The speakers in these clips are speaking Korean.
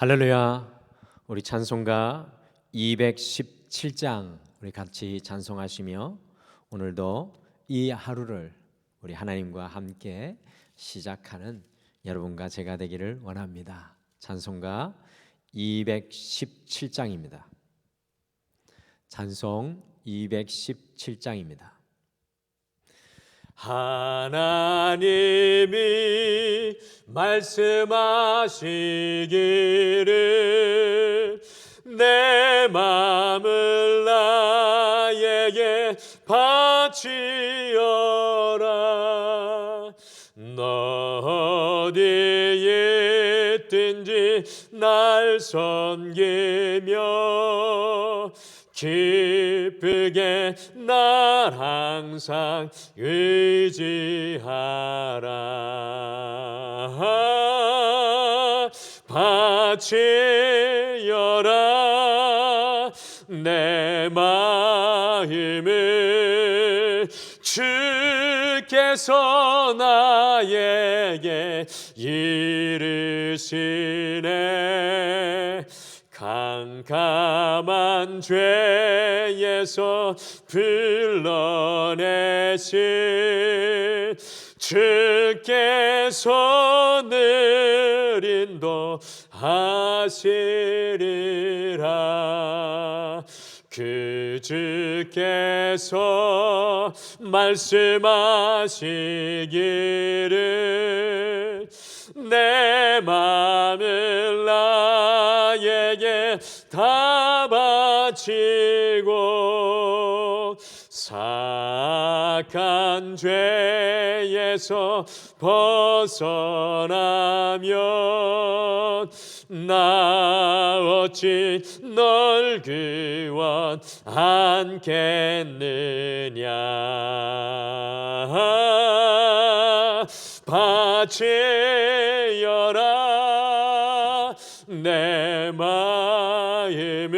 할렐루야. 우리 찬송가 217장 우리 같이 찬송하시며 오늘도 이 하루를 우리 하나님과 함께 시작하는 여러분과 제가 되기를 원합니다. 찬송가 217장입니다. 찬송 217장입니다. 하나님이 말씀하시기를 내 마음을 나에게 바치어라. 너 어디에 있든지 날 섬기며 기 쁘게 날 항상 의지하라. 바치여라. 내 마음을 주께서 나에게 이르시네 캄캄한 죄에서 불러내신 주께서 늘 인도하시리라. 그 주께서 말씀하시기를 내 마음을 바치고 사악한 죄에서 벗어나면 나 어찌 널 구원 않겠느냐? 바치여라. 내 마음을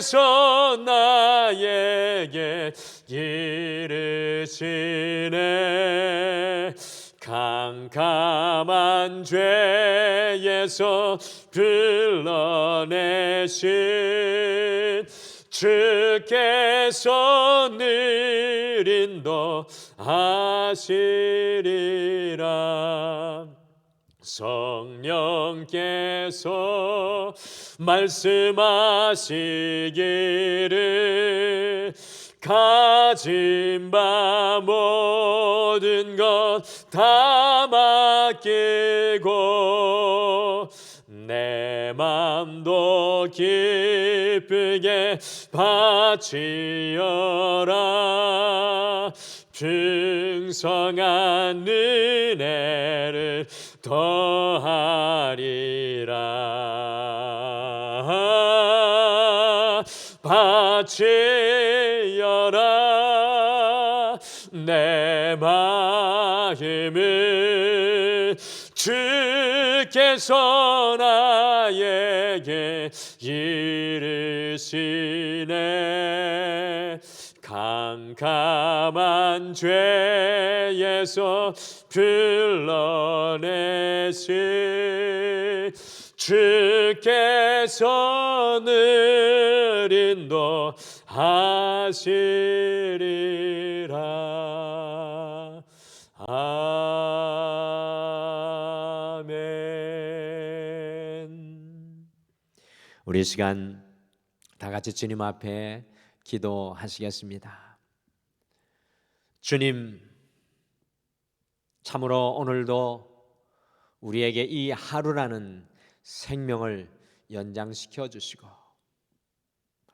주께서 나에게 이르시네. 캄캄한 죄에서 불러내신 주께서 늘 인도하시리라. 성령께서 말씀하시기를 가진 바 모든 것 다 맡기고 내 맘도 기쁘게 바치어라. 풍성한 은혜를 더하리라 바치여라. 내 마음을 주께서 나에게 이르시네. 캄캄한 죄에서 불러내신 주께서 늘 인도하시리라 아멘 우리 시간 다 같이 주님 앞에 기도하시겠습니다. 주님, 참으로 오늘도 우리에게 이 하루라는 생명을 연장시켜 주시고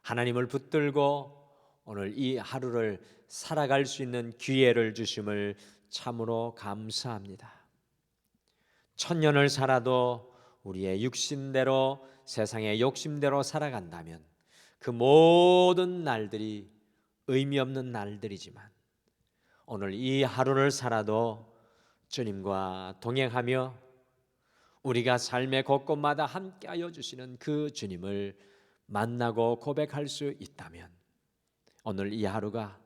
하나님을 붙들고 오늘 이 하루를 살아갈 수 있는 기회를 주심을 참으로 감사합니다. 천년을 살아도 우리의 육신대로 세상의 욕심대로 살아간다면 그 모든 날들이 의미 없는 날들이지만 오늘 이 하루를 살아도 주님과 동행하며 우리가 삶의 곳곳마다 함께하여 주시는 그 주님을 만나고 고백할 수 있다면 오늘 이 하루가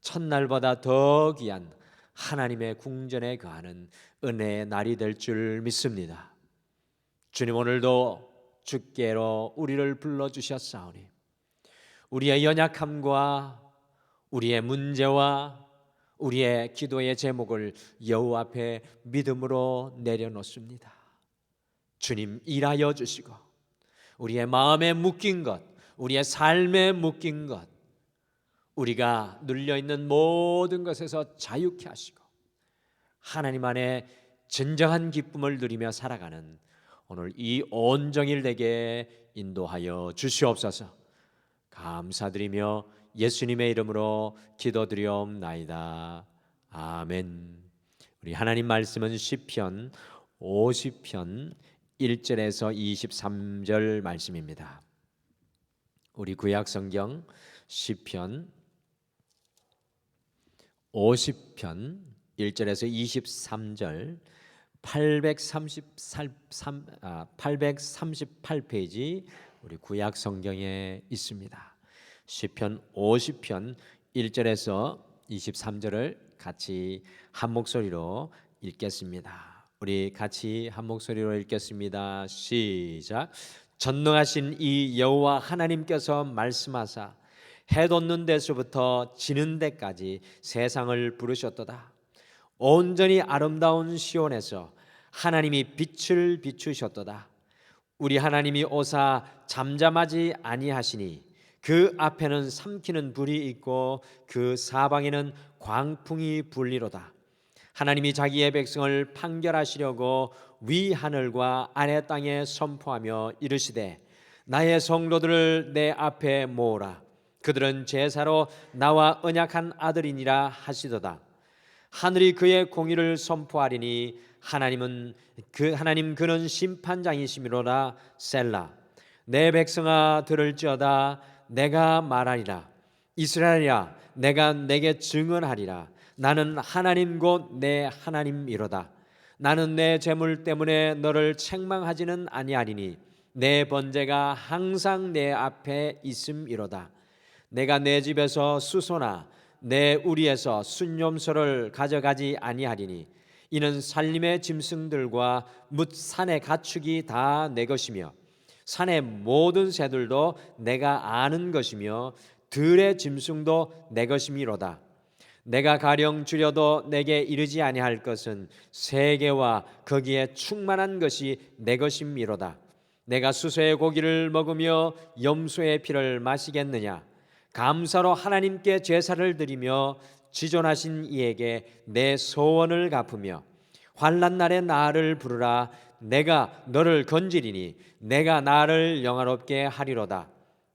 첫날보다 더 귀한 하나님의 궁전에 거하는 은혜의 날이 될 줄 믿습니다. 주님 오늘도 주께로 우리를 불러 주셨사오니 우리의 연약함과 우리의 문제와 우리의 기도의 제목을 여호와 앞에 믿음으로 내려놓습니다. 주님 일하여 주시고 우리의 마음에 묶인 것, 우리의 삶에 묶인 것, 우리가 눌려 있는 모든 것에서 자유케 하시고 하나님 안에 진정한 기쁨을 누리며 살아가는 오늘 이 온정일 되게 인도하여 주시옵소서. 감사드리며 예수님의 이름으로 기도드리옵나이다. 아멘. 우리 하나님 말씀은 시편 50편 1절에서 23절 말씀입니다. 우리 구약 성경 시편 50편 1절에서 23절 833, 아, 838페이지 우리 구약 성경에 있습니다. 시편 50편 1절에서 23절을 같이 한 목소리로 읽겠습니다. 우리 같이 한 목소리로 읽겠습니다. 시작. 전능하신 이 여호와 하나님께서 말씀하사 해 돋는 데서부터 지는 데까지 세상을 부르셨도다. 온전히 아름다운 시온에서 하나님이 빛을 비추셨도다. 우리 하나님이 오사 잠잠하지 아니하시니 그 앞에는 삼키는 불이 있고 그 사방에는 광풍이 불리로다. 하나님이 자기의 백성을 판결하시려고 위 하늘과 아래 땅에 선포하며 이르시되 나의 성도들을 내 앞에 모으라. 그들은 제사로 나와 언약한 아들이니라 하시도다. 하늘이 그의 공의를 선포하리니 하나님은 그 하나님 그는 심판장이시미로라 셀라. 내 백성아 들을지어다. 내가 말하리라. 이스라엘이야 내가 내게 증언하리라 나는 하나님 곧 내 하나님이로다. 나는 내 재물 때문에 너를 책망하지는 아니하리니 내 번제가 항상 내 앞에 있음이로다. 내가 내 집에서 수소나 내 우리에서 순념소를 가져가지 아니하리니 이는 살림의 짐승들과 뭇 산의 가축이 다 내 것이며 산의 모든 새들도 내가 아는 것이며 들의 짐승도 내 것이미로다 내가 가령 줄여도 내게 이르지 아니할 것은 세계와 거기에 충만한 것이 내 것임이로다. 내가 수소의 고기를 먹으며 염소의 피를 마시겠느냐? 감사로 하나님께 제사를 드리며 지존하신 이에게 내 소원을 갚으며 환난 날에 나를 부르라. 내가 너를 건지리니 내가 나를 영화롭게 하리로다.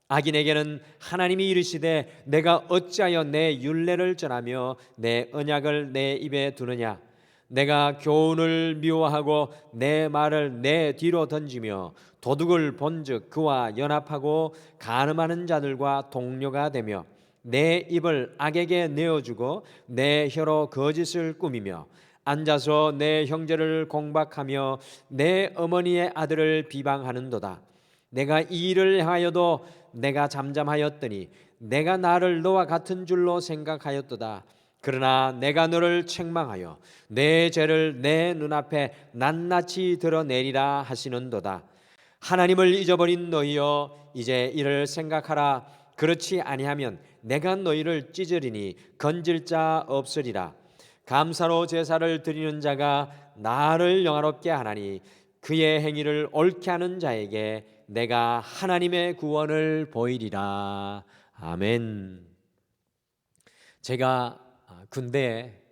악인에게는 하나님이 이르시되 내가 어찌하여 내 윤례를 전하며 내 언약을 내 입에 두느냐? 내가 교훈을 미워하고 내 말을 내 뒤로 던지며 도둑을 본즉 그와 연합하고 간음하는 자들과 동료가 되며 내 입을 악에게 내어주고 내 혀로 거짓을 꾸미며 앉아서 내 형제를 공박하며 내 어머니의 아들을 비방하는도다. 내가 이 일을 하여도 내가 잠잠하였더니 내가 나를 너와 같은 줄로 생각하였도다. 그러나 내가 너를 책망하여 내 죄를 내 눈앞에 낱낱이 드러내리라 하시는도다. 하나님을 잊어버린 너희여 이제 이를 생각하라. 그렇지 아니하면 내가 너희를 찢으리니 건질 자 없으리라. 감사로 제사를 드리는 자가 나를 영화롭게 하나니 그의 행위를 옳게 하는 자에게 내가 하나님의 구원을 보이리라. 아멘. 제가 군대에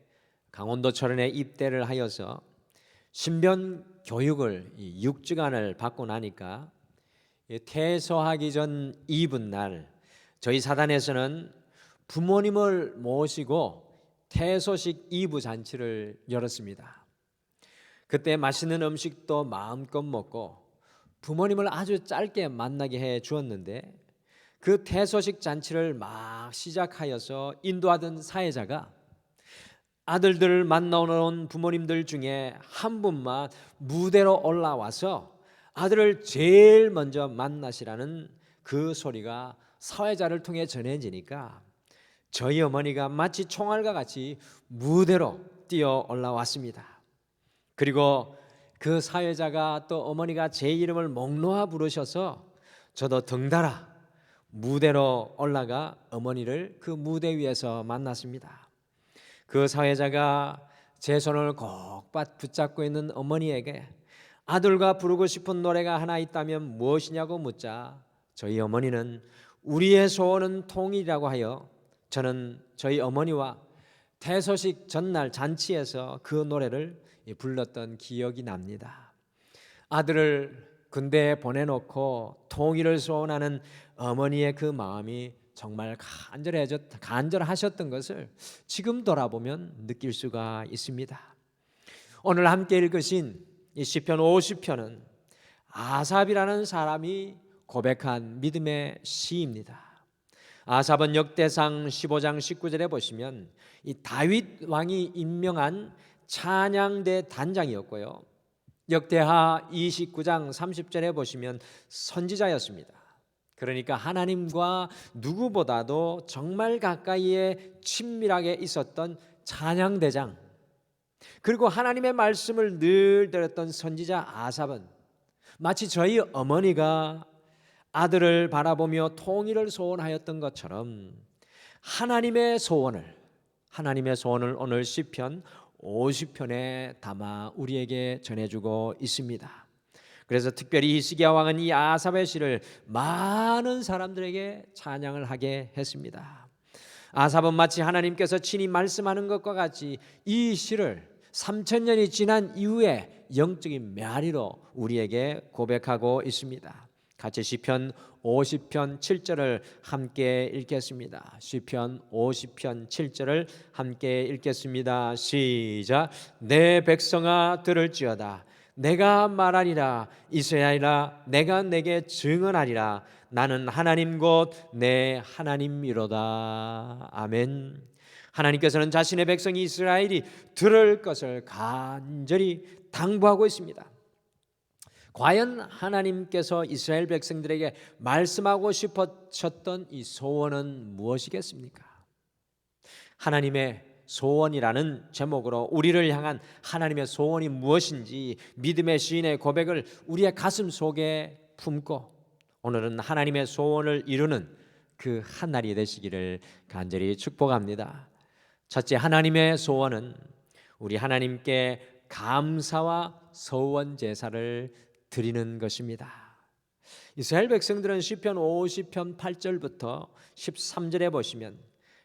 강원도 철원에 입대를 하여서 신변 교육을 6주간을 받고 나니까 퇴소하기 전 이브날 저희 사단에서는 부모님을 모시고 퇴소식 이브 잔치를 열었습니다. 그때 맛있는 음식도 마음껏 먹고 부모님을 아주 짧게 만나게 해 주었는데 그 태소식 잔치를 막 시작하여서 인도하던 사회자가 아들들을 만나오는 부모님들 중에 한 분만 무대로 올라와서 아들을 제일 먼저 만나시라는 그 소리가 사회자를 통해 전해지니까 저희 어머니가 마치 총알과 같이 무대로 뛰어 올라왔습니다. 그리고 그 사회자가 또 어머니가 제 이름을 목 놓아 부르셔서 저도 덩달아 무대로 올라가 어머니를 그 무대 위에서 만났습니다. 그 사회자가 제 손을 꼭 붙잡고 있는 어머니에게 아들과 부르고 싶은 노래가 하나 있다면 무엇이냐고 묻자 저희 어머니는 우리의 소원은 통일이라고 하여 저는 저희 어머니와 태소식 전날 잔치에서 그 노래를 불렀던 기억이 납니다. 아들을 군대에 보내놓고 통일을 소원하는 어머니의 그 마음이 정말 간절해졌, 간절하셨던 것을 지금 돌아보면 느낄 수가 있습니다. 오늘 함께 읽으신 이 시편 50편은 아삽이라는 사람이 고백한 믿음의 시입니다. 아삽은 역대상 15장 19절에 보시면 이 다윗 왕이 임명한 찬양대 단장이었고요. 역대하 29장 30절에 보시면 선지자였습니다. 그러니까 하나님과 누구보다도 정말 가까이에 친밀하게 있었던 찬양대장 그리고 하나님의 말씀을 늘 들었던 선지자 아삽은 마치 저희 어머니가 아들을 바라보며 통일을 소원하였던 것처럼 하나님의 소원을 하나님의 소원을 오늘 시편 50편에 담아 우리에게 전해주고 있습니다. 그래서 특별히 히스기야 왕은 이 아삽의 시를 많은 사람들에게 찬양을 하게 했습니다. 아삽은 마치 하나님께서 친히 말씀하는 것과 같이 이 시를 3천 년이 지난 이후에 영적인 메아리로 우리에게 고백하고 있습니다. 같이 시편 50편 7절을 함께 읽겠습니다. 시편 50편 7절을 함께 읽겠습니다. 시작. 내 백성아 들을지어다. 내가 말하리라 이스라엘아 내가 내게 증언하리라 나는 하나님 곧 내 하나님이로다. 아멘. 하나님께서는 자신의 백성 이스라엘이 들을 것을 간절히 당부하고 있습니다. 과연 하나님께서 이스라엘 백성들에게 말씀하고 싶으셨던 이 소원은 무엇이겠습니까? 하나님의 소원이라는 제목으로 우리를 향한 하나님의 소원이 무엇인지 믿음의 시인의 고백을 우리의 가슴 속에 품고 오늘은 하나님의 소원을 이루는 그 한 날이 되시기를 간절히 축복합니다. 첫째 하나님의 소원은 우리 하나님께 감사와 서원 제사를 드리는 것입니다. 이스라엘 백성들은 시편 50편 8절부터 13절에 보시면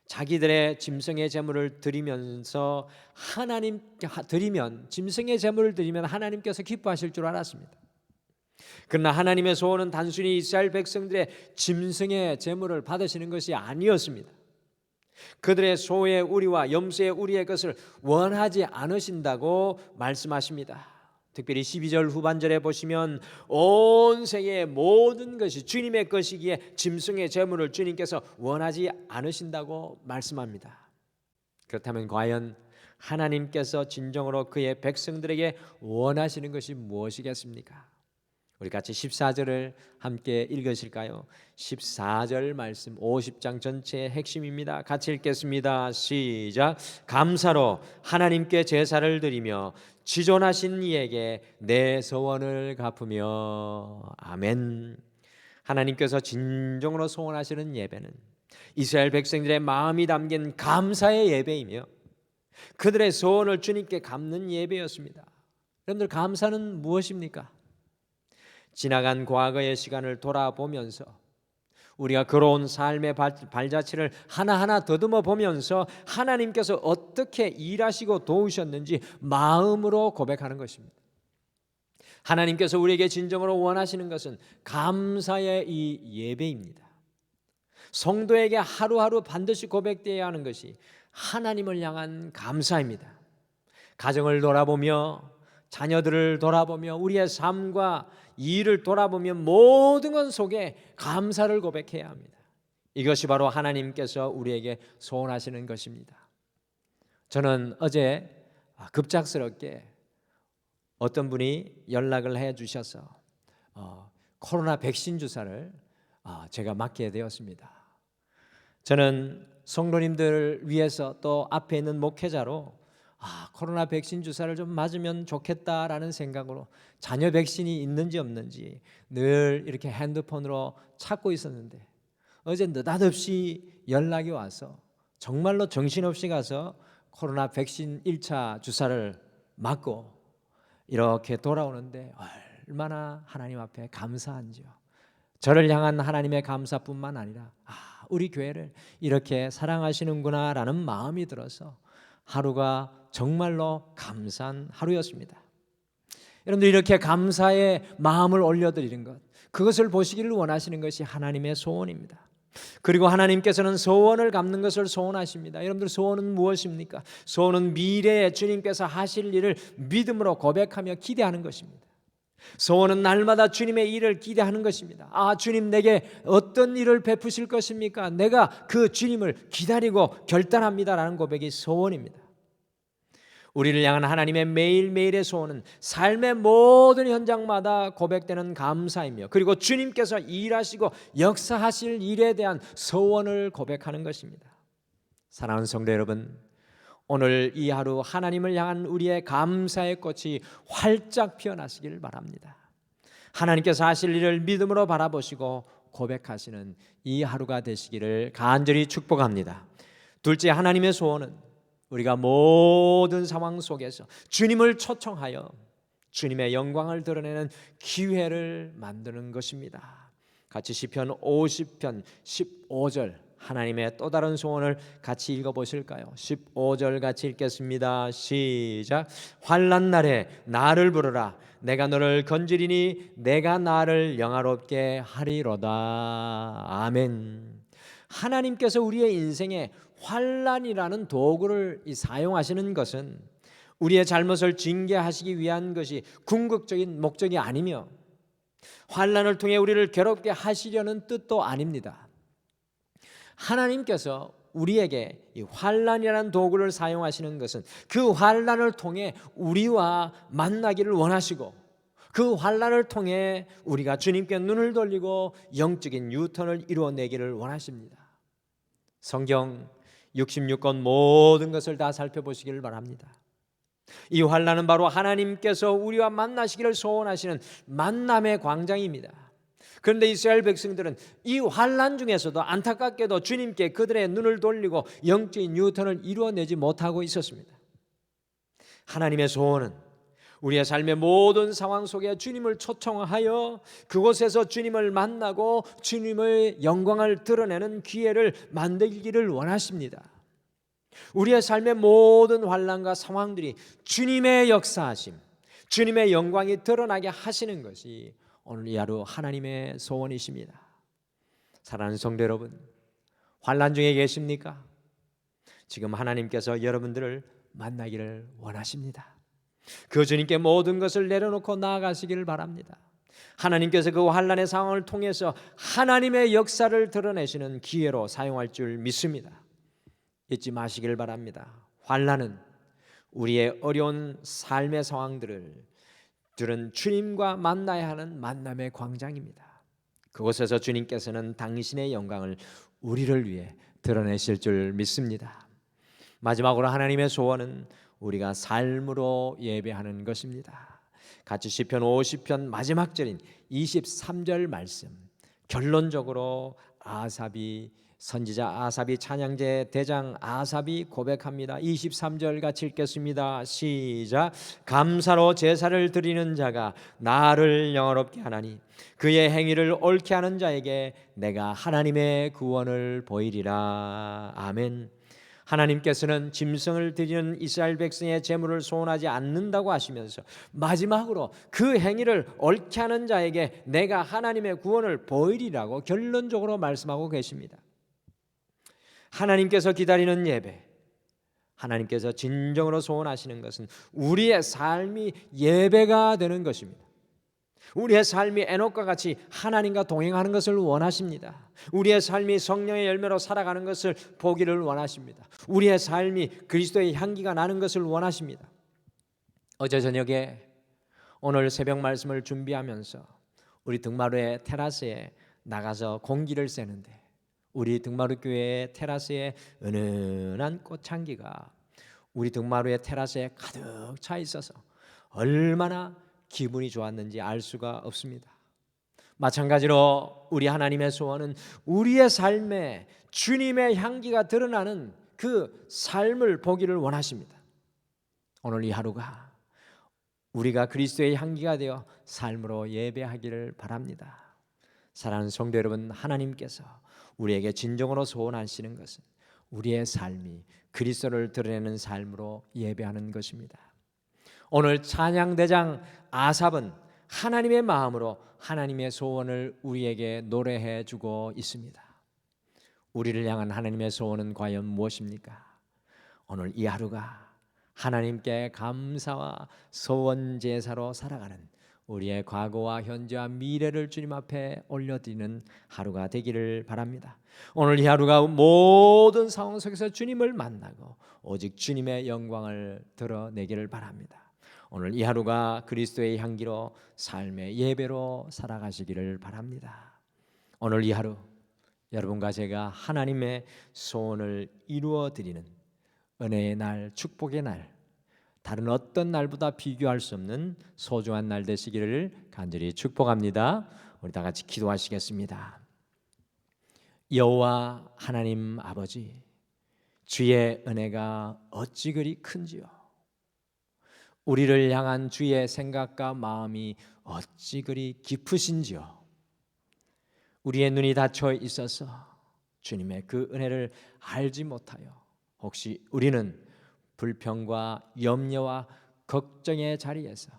자기들의 짐승의 제물을 드리면서 하나님 드리면 짐승의 제물을 드리면 하나님께서 기뻐하실 줄 알았습니다. 그러나 하나님의 소원은 단순히 이스라엘 백성들의 짐승의 제물을 받으시는 것이 아니었습니다. 그들의 소의 우리와 염소의 우리의 것을 원하지 않으신다고 말씀하십니다. 특별히 12절 후반절에 보시면 온 세계의 모든 것이 주님의 것이기에 짐승의 제물을 주님께서 원하지 않으신다고 말씀합니다. 그렇다면 과연 하나님께서 진정으로 그의 백성들에게 원하시는 것이 무엇이겠습니까? 우리 같이 14절을 함께 읽으실까요? 14절 말씀 50장 전체의 핵심입니다. 같이 읽겠습니다. 시작. 감사로 하나님께 제사를 드리며 지존하신 이에게 내 소원을 갚으며 아멘. 하나님께서 진정으로 소원하시는 예배는 이스라엘 백성들의 마음이 담긴 감사의 예배이며 그들의 소원을 주님께 갚는 예배였습니다. 여러분들 감사는 무엇입니까? 지나간 과거의 시간을 돌아보면서 우리가 걸어온 삶의 발자취를 하나하나 더듬어 보면서 하나님께서 어떻게 일하시고 도우셨는지 마음으로 고백하는 것입니다. 하나님께서 우리에게 진정으로 원하시는 것은 감사의 이 예배입니다. 성도에게 하루하루 반드시 고백되어야 하는 것이 하나님을 향한 감사입니다. 가정을 돌아보며 자녀들을 돌아보며 우리의 삶과 일을 돌아보면 모든 것 속에 감사를 고백해야 합니다. 이것이 바로 하나님께서 우리에게 소원하시는 것입니다. 저는 어제 급작스럽게 어떤 분이 연락을 해 주셔서 어, 코로나 백신 주사를 어, 제가 맞게 되었습니다. 저는 성도님들 위해서 또 앞에 있는 목회자로 아, 코로나 백신 주사를 좀 맞으면 좋겠다라는 생각으로 자녀 백신이 있는지 없는지 늘 이렇게 핸드폰으로 찾고 있었는데 어제 느닷없이 연락이 와서 정말로 정신없이 가서 코로나 백신 1차 주사를 맞고 이렇게 돌아오는데 얼마나 하나님 앞에 감사한지요. 저를 향한 하나님의 감사뿐만 아니라 아, 우리 교회를 이렇게 사랑하시는구나라는 마음이 들어서 하루가 정말로 감사한 하루였습니다. 여러분들 이렇게 감사의 마음을 올려드리는 것 그것을 보시기를 원하시는 것이 하나님의 소원입니다. 그리고 하나님께서는 소원을 갚는 것을 소원하십니다. 여러분들 소원은 무엇입니까? 소원은 미래에 주님께서 하실 일을 믿음으로 고백하며 기대하는 것입니다. 소원은 날마다 주님의 일을 기대하는 것입니다. 아, 주님 내게 어떤 일을 베푸실 것입니까? 내가 그 주님을 기다리고 결단합니다라는 고백이 소원입니다. 우리를 향한 하나님의 매일매일의 소원은 삶의 모든 현장마다 고백되는 감사이며 그리고 주님께서 일하시고 역사하실 일에 대한 소원을 고백하는 것입니다. 사랑하는 성도 여러분, 오늘 이 하루 하나님을 향한 우리의 감사의 꽃이 활짝 피어나시길 바랍니다. 하나님께서 하실 일을 믿음으로 바라보시고 고백하시는 이 하루가 되시기를 간절히 축복합니다. 둘째 하나님의 소원은 우리가 모든 상황 속에서 주님을 초청하여 주님의 영광을 드러내는 기회를 만드는 것입니다. 같이 시편 50편 15절 하나님의 또 다른 소원을 같이 읽어 보실까요? 15절 같이 읽겠습니다. 시작. 환난 날에 나를 부르라. 내가 너를 건지리니 내가 나를 영화롭게 하리로다. 아멘. 하나님께서 우리의 인생에 환란이라는 도구를 사용하시는 것은 우리의 잘못을 징계하시기 위한 것이 궁극적인 목적이 아니며 환란을 통해 우리를 괴롭게 하시려는 뜻도 아닙니다. 하나님께서 우리에게 이 환란이라는 도구를 사용하시는 것은 그 환란을 통해 우리와 만나기를 원하시고 그 환란을 통해 우리가 주님께 눈을 돌리고 영적인 유턴을 이루어내기를 원하십니다. 성경 66권 모든 것을 다 살펴보시기를 바랍니다. 이 환란은 바로 하나님께서 우리와 만나시기를 소원하시는 만남의 광장입니다. 그런데 이스라엘 백성들은 이 환란 중에서도 안타깝게도 주님께 그들의 눈을 돌리고 영적인 뉴턴을 이루어내지 못하고 있었습니다. 하나님의 소원은 우리의 삶의 모든 상황 속에 주님을 초청하여 그곳에서 주님을 만나고 주님의 영광을 드러내는 기회를 만들기를 원하십니다. 우리의 삶의 모든 환란과 상황들이 주님의 역사하심, 주님의 영광이 드러나게 하시는 것이 오늘 이 하루 하나님의 소원이십니다. 사랑하는 성도 여러분, 환란 중에 계십니까? 지금 하나님께서 여러분들을 만나기를 원하십니다. 그 주님께 모든 것을 내려놓고 나아가시기를 바랍니다. 하나님께서 그 환란의 상황을 통해서 하나님의 역사를 드러내시는 기회로 사용할 줄 믿습니다. 잊지 마시길 바랍니다. 환란은 우리의 어려운 삶의 상황들을 들은 주님과 만나야 하는 만남의 광장입니다. 그곳에서 주님께서는 당신의 영광을 우리를 위해 드러내실 줄 믿습니다. 마지막으로 하나님의 소원은 우리가 삶으로 예배하는 것입니다. 같이 시편 50편 마지막 절인 23절 말씀. 결론적으로 아삽이 선지자 아삽이 찬양제 대장 아삽이 고백합니다. 23절 같이 읽겠습니다. 시작. 감사로 제사를 드리는 자가 나를 영화롭게 하나니 그의 행위를 옳게 하는 자에게 내가 하나님의 구원을 보이리라. 아멘. 하나님께서는 짐승을 드리는 이스라엘 백성의 제물을 소원하지 않는다고 하시면서 마지막으로 그 행위를 옳게 하는 자에게 내가 하나님의 구원을 보이리라고 결론적으로 말씀하고 계십니다. 하나님께서 기다리는 예배, 하나님께서 진정으로 소원하시는 것은 우리의 삶이 예배가 되는 것입니다. 우리의 삶이 에녹과 같이 하나님과 동행하는 것을 원하십니다. 우리의 삶이 성령의 열매로 살아가는 것을 보기를 원하십니다. 우리의 삶이 그리스도의 향기가 나는 것을 원하십니다. 어제 저녁에 오늘 새벽 말씀을 준비하면서 우리 등마루의 테라스에 나가서 공기를 쐬는데 우리 등마루 교회의 테라스에 은은한 꽃향기가 우리 등마루의 테라스에 가득 차 있어서 얼마나 기분이 좋았는지 알 수가 없습니다. 마찬가지로 우리 하나님의 소원은 우리의 삶에 주님의 향기가 드러나는 그 삶을 보기를 원하십니다. 오늘 이 하루가 우리가 그리스도의 향기가 되어 삶으로 예배하기를 바랍니다. 사랑하는 성도 여러분, 하나님께서 우리에게 진정으로 소원하시는 것은 우리의 삶이 그리스도를 드러내는 삶으로 예배하는 것입니다. 오늘 찬양대장 아삽은 하나님의 마음으로 하나님의 소원을 우리에게 노래해 주고 있습니다. 우리를 향한 하나님의 소원은 과연 무엇입니까? 오늘 이 하루가 하나님께 감사와 소원 제사로 살아가는 우리의 과거와 현재와 미래를 주님 앞에 올려드리는 하루가 되기를 바랍니다. 오늘 이 하루가 모든 상황 속에서 주님을 만나고 오직 주님의 영광을 드러내기를 바랍니다. 오늘 이 하루가 그리스도의 향기로 삶의 예배로 살아가시기를 바랍니다. 오늘 이 하루 여러분과 제가 하나님의 소원을 이루어 드리는 은혜의 날, 축복의 날, 다른 어떤 날보다 비교할 수 없는 소중한 날 되시기를 간절히 축복합니다. 우리 다 같이 기도하시겠습니다. 여호와 하나님 아버지, 주의 은혜가 어찌 그리 큰지요. 우리를 향한 주의 생각과 마음이 어찌 그리 깊으신지요. 우리의 눈이 닫혀 있어서 주님의 그 은혜를 알지 못하여 혹시 우리는 불평과 염려와 걱정의 자리에서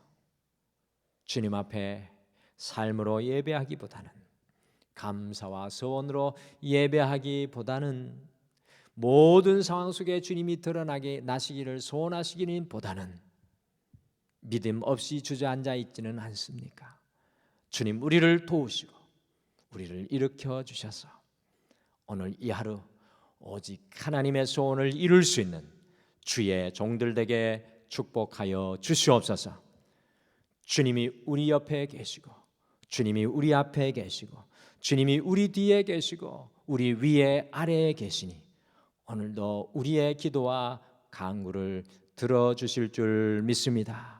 주님 앞에 삶으로 예배하기보다는 감사와 소원으로 예배하기보다는 모든 상황 속에 주님이 드러나게 나시기를 소원하시기는 보다는 믿음 없이 주저앉아 있지는 않습니까? 주님 우리를 도우시고 우리를 일으켜 주셔서 오늘 이 하루 오직 하나님의 소원을 이룰 수 있는 주의 종들 에게 축복하여 주시옵소서. 주님이 우리 옆에 계시고 주님이 우리 앞에 계시고 주님이 우리 뒤에 계시고 우리 위에 아래에 계시니 오늘도 우리의 기도와 강구를 들어 주실 줄 믿습니다.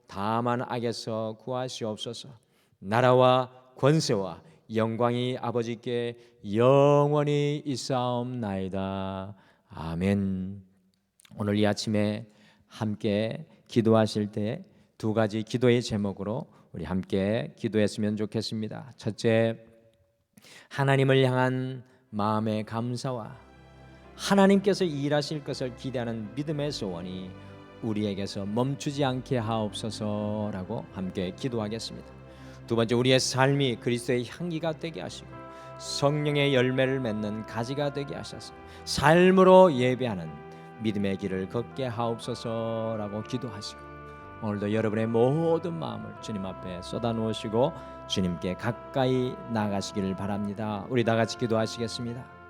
다만 악에서 구하시옵소서. 나라와 권세와 영광이 아버지께 영원히 있사옵나이다. 아멘. 오늘 이 아침에 함께 기도하실 때 두 가지 기도의 제목으로 우리 함께 기도했으면 좋겠습니다. 첫째, 하나님을 향한 마음의 감사와 하나님께서 일하실 것을 기대하는 믿음의 소원이 우리에게서 멈추지 않게 하옵소서라고 함께 기도하겠습니다. 두 번째, 우리의 삶이 그리스도의 향기가 되게 하시고 성령의 열매를 맺는 가지가 되게 하셔서 삶으로 예배하는 믿음의 길을 걷게 하옵소서라고 기도하시고 오늘도 여러분의 모든 마음을 주님 앞에 쏟아 놓으시고 주님께 가까이 나가시기를 바랍니다. 우리 다 같이 기도하시겠습니다.